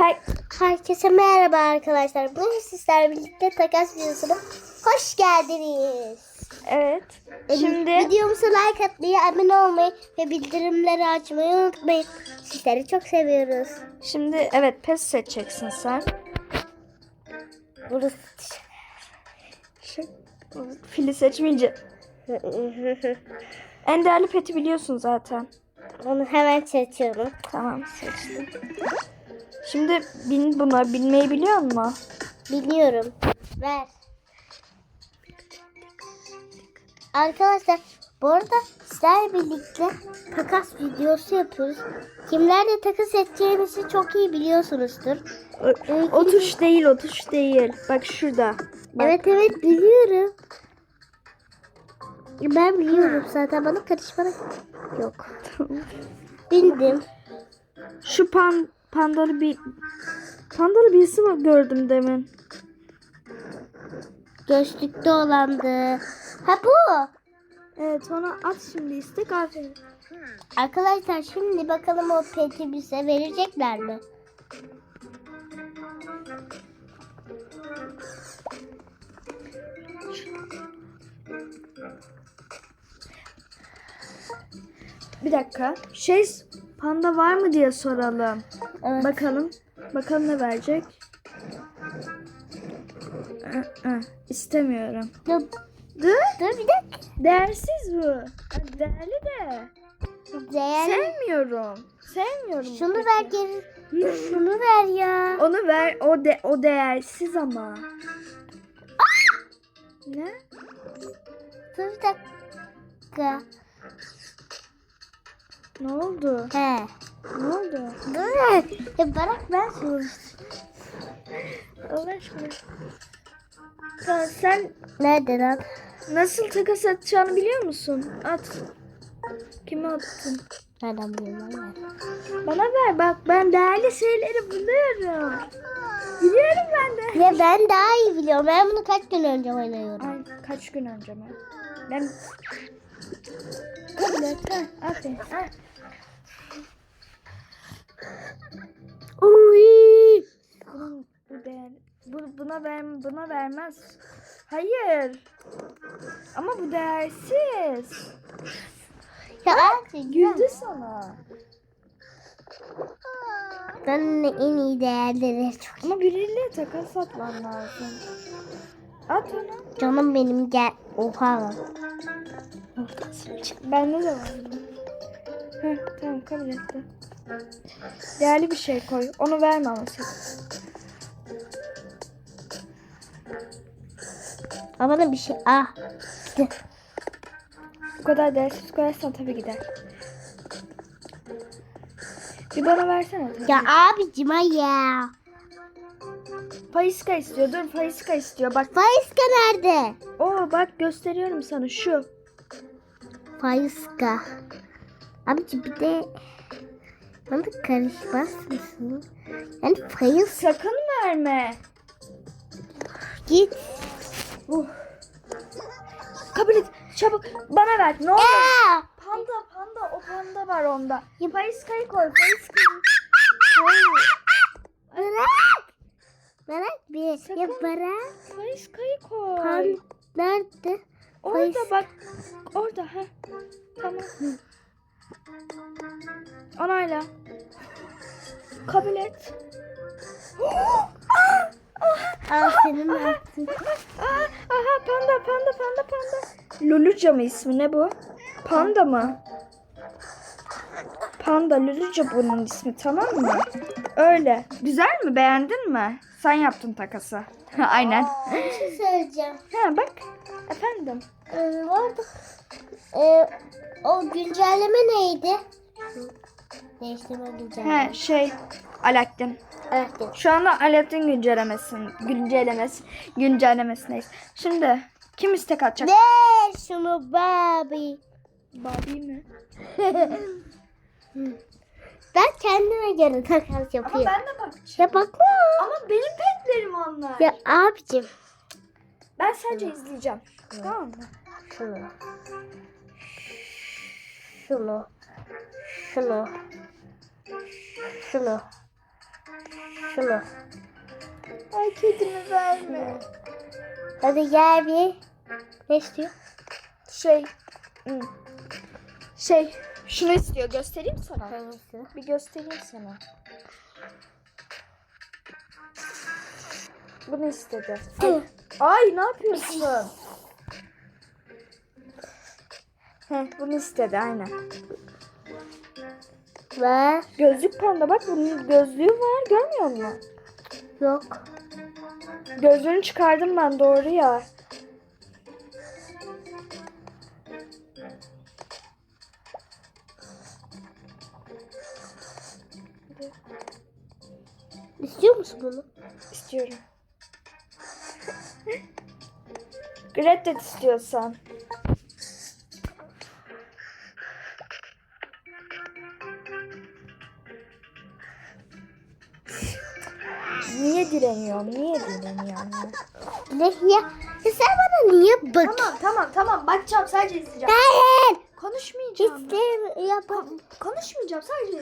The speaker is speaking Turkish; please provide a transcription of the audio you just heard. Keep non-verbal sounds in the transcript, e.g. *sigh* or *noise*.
Her Herkese merhaba arkadaşlar. Bugün sizlerle birlikte takas videosuna hoş geldiniz. evet. Şimdi Videomuza like atmayı, abone olmayı ve bildirimleri açmayı unutmayın. Sizleri çok seviyoruz. şimdi evet pes seçeceksin sen. Burası. Fili seçmeyince. *laughs* En değerli peti biliyorsun zaten. Onu hemen seçiyorum. Tamam seçtim. Şimdi bin buna binmeyi biliyor musun? Biliyorum. Ver. Arkadaşlar bu arada sizlerle birlikte takas videosu yapıyoruz. Kimlerle takas edeceğimizi çok iyi biliyorsunuzdur. O, o tuş değil o tuş değil. Bak şurada. Bak. Evet evet biliyorum. Ben biliyorum zaten bana karışmana yok. Bildim. Şu pan pandalı bir pandalı birisi var gördüm demin. Gözlükte olandı. Ha bu. Evet ona at şimdi istek aferin. Arkadaşlar şimdi bakalım o peti bize verecekler mi? Bir dakika. Şey panda var mı diye soralım. Evet. Bakalım. Bakalım ne verecek. Aa, aa, İstemiyorum. Dur, Dur. dur bir dakika. Değersiz bu. Değerli de. Değer. Sevmiyorum. Sevmiyorum. Şunu ver geri. Şunu ver ya. Onu ver. O de o değersiz ama. Ne? Dur bir dakika. Ne oldu? He. Ne oldu? Dur. Ya bırak ben şunu. Allah aşkına. Sen, sen Nerede lan? nasıl takas atacağını biliyor musun? At. Kime attın? Nereden biliyorum lan ben? Bana ver bak ben değerli şeyleri buluyorum. Biliyorum ben de. Ya ben daha iyi biliyorum. Ben bunu kaç gün önce oynuyorum. Ay kaç gün önce mi? Ben kabul et. Ha, aferin. Ha. Uy. Bunun bu değer bu, buna ver buna vermez. Hayır. Ama bu değersiz. Ya abi Güldü sana. Ben en iyi değerleri çok. Ama biriyle takas atman lazım. At onu. Canım benim gel. Oha. Bende de var. Heh, tamam kabul ettim. Değerli bir şey koy. Onu verme ama. Ama bana bir şey. Ah. Bu kadar değersiz koyarsan tabii gider. Bir bana versene. tabii. Ya abicim ay ya. Faiska istiyor. Dur Faiska istiyor. Bak. Faiska nerede? Oo bak gösteriyorum sana şu. Faiska. Abici bir de bana karışmaz mısın? Yani faiz Sakın verme. git. Uh. Kabul et. Çabuk. Bana ver. Ne olur. Aa! Panda panda. O panda var onda. Faiska'yı koy. Faiska'yı. Koy. Bırak. Bırak bir. Sakın. Ya bırak. Faiska'yı koy. Pan nerede? Orada Faiz- bak. Orada ha. Tamam. Onayla. Kabul et. Aa senin? Aha, aha panda panda panda panda. Luluca mı ismi ne bu? Panda mı? Panda Luluca bunun ismi tamam mı? Öyle. Güzel mi? Beğendin mi? Sen yaptın takası. Aynen. Bir şey söyleyeceğim. Ha bak. Efendim. Ee, bu arada e, o güncelleme neydi? Değiştirme güncelleme. He şey Alaaddin. Evet. Şu anda Alaaddin güncellemesini, güncellemesi, güncellemesindeyiz. Şimdi kim istek atacak? Ver şunu babi. Babi mi? *laughs* Ben kendime göre takas Ama yapıyorum. ben de bakacağım. Ya bakma. Ama benim petlerim onlar. Ya abicim. Ben sadece izleyeceğim. Tamam mı? Şunu. Şunu. Şunu. Şunu. Şunu. Ay kedimi verme. Hadi gel bir. Ne istiyor? Şey. hmm, Şey. Şunu istiyor. Göstereyim sana. Hangisi? Bir göstereyim sana. Bunu istedi. Hı. Ay ne yapıyorsun? Heh, bunu istedi aynen. Ver. Gözlük panda bak bunun gözlüğü var görmüyor musun? Yok. Gözlüğünü çıkardım ben doğru ya. İstiyor musun bunu? İstiyorum. Reddet istiyorsan. Niye direniyorsun? Niye ya? ya sen bana niye bak? Tamam tamam tamam bakacağım sadece izleyeceğim. Hayır. Konuşmayacağım. İstemiyorum. Konuşmayacağım sadece